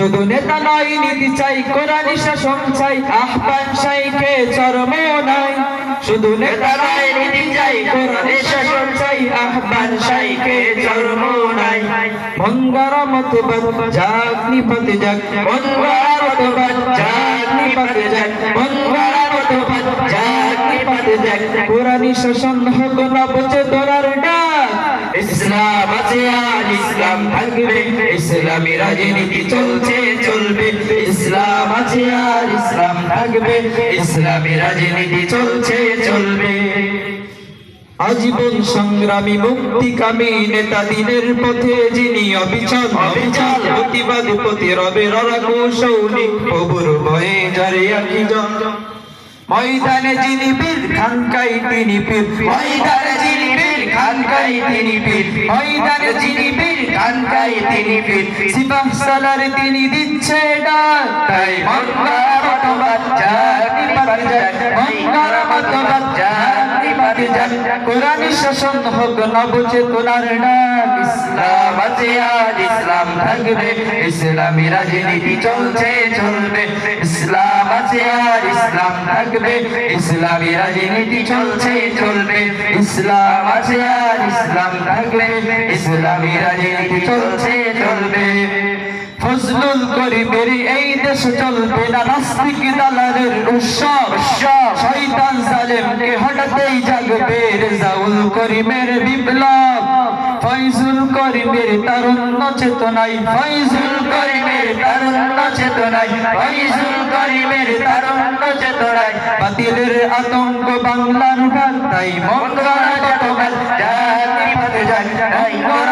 শুধু নেতা নয়, নীতি চাই, কোরআন শাসন চাই, আহ্বান সাইকে চরম নাই শুধু নেতা নয়, নীতি চাই, কোরআন শাসন চাই, আহ্বান সাইকে চরম নাই ভঙ্গার মতবাদ জাগ নিপতে যাক ভঙ্গার মতবাদ জাগ নিপতে যাক ভঙ্গার মতবাদ জাগ নিপতে যাক। কোরআন শাসন হোক না বচে তোরার ডাক ইসলাম ইসলাম থাকবে, ইসলামী রাজনীতি চলছে, চলবে। ইসলাম আছে আর ইসলাম থাকবে, ইসলামী রাজনীতি চলছে, চলবে। আজীবন সংগ্রামী মুক্তিকামী নেতা দিনের পথে যিনি অবিচল অবিচল প্রতিবাদ প্রতি রবে রণকৌশলী প্রভুর ভয়ে যারে ময়দানে যিনি বীর খানকাই তিনি পীর। ময়দানে যিনি বীর খানকাই তিনি বীর। ময়দানে যিনি বীর খানকাই তিনি বীর। সিপাহ সালার তিনি দিচ্ছে ডাক। তাই মঙ্গল মতবাদ বাচ্চা নিপার যায় মঙ্গল মতবাদ বাচ্চা নিপার যায় কোরআন শাসন হোক নবচেতনার ডাক। ইসলাম আছে আর ইসলাম থাকবে ইসলামী রাজনীতি চলছে, চলবে। ইসলাম আছে আর ইসলাম থাকবে ইসলামী রাজনীতি চলছে, চলবে। ইসলাম আছে আর ইসলাম থাকবে ইসলামী রাজনীতি চলছে, চলবে। ফজলুল করিমের এই দেশ চলবে না নাস্তিক দালালের উৎসব শয়তান জালেমকে হঠাতেই জাগবে, রেজাউল করিমের বিপ্লব। ফয়জুল করিমের তারুণ্য চেতনাই ফয়জুল করিমের তারুণ্য চেতনাই ফয়জুল করিমের তারুণ্য চেতনাই বাতিলের আতঙ্ক বাংলার ভাগ তাই মঙ্গল তোমার জাতি পাতে যায়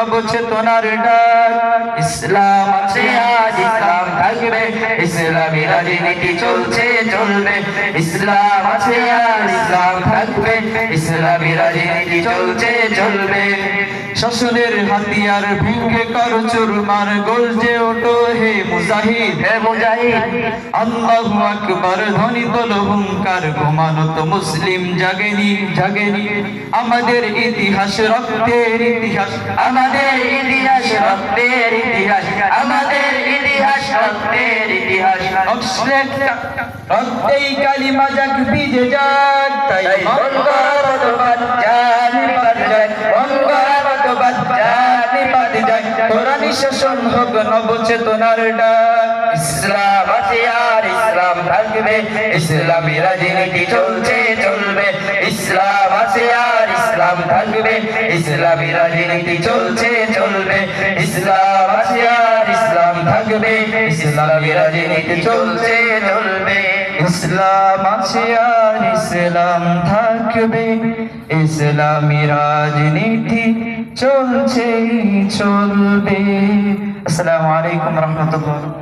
নবচেতনার ডাক। ইসলাম আছে আজ ইসলাম থাকবে। ইসলামী রাজনীতি চলছে চলবে। ইসলাম আছে আর ইসলাম থাকবে। ইসলামী রাজনীতি চলছে চলবে। শাসনের হাতিয়ার ভেঙ্গে কর চুরমার গলজে ওঠো হে মুজাহিদ। হে মুজাহিদ। আল্লাহু আকবার ধ্বনি তোল হুঙ্কার ঘুমানো তো মুসলিম জাগেনি জাগেনি। আমাদের ইতিহাস রক্তের ইতিহাস আমাদের ইতিহাস রক্তের ইতিহাস আমাদের ইতিহাস রক্তের ইতিহাস। রক্তেই কালিমা যাক বিজে যাক তাই কোরআন শাসন হোক নবচেতনার ডাক ইসলাম আছে আর ইসলাম থাকবে ইসলামী রাজনীতি চলছে, চলবে। ইসলাম আছে আর ইসলাম থাকবে। ইসলামী রাজনীতি চলছে, চলবে। ইসলাম আছে আর ইসলাম থাকবে। ইসলামী রাজনীতি চলছে, চলবে। ইসলাম আছে আর ইসলাম থাকবে। ইসলামী রাজনীতি চলছে চলবে। আসসালামু আলাইকুম রহমতুল্লাহ।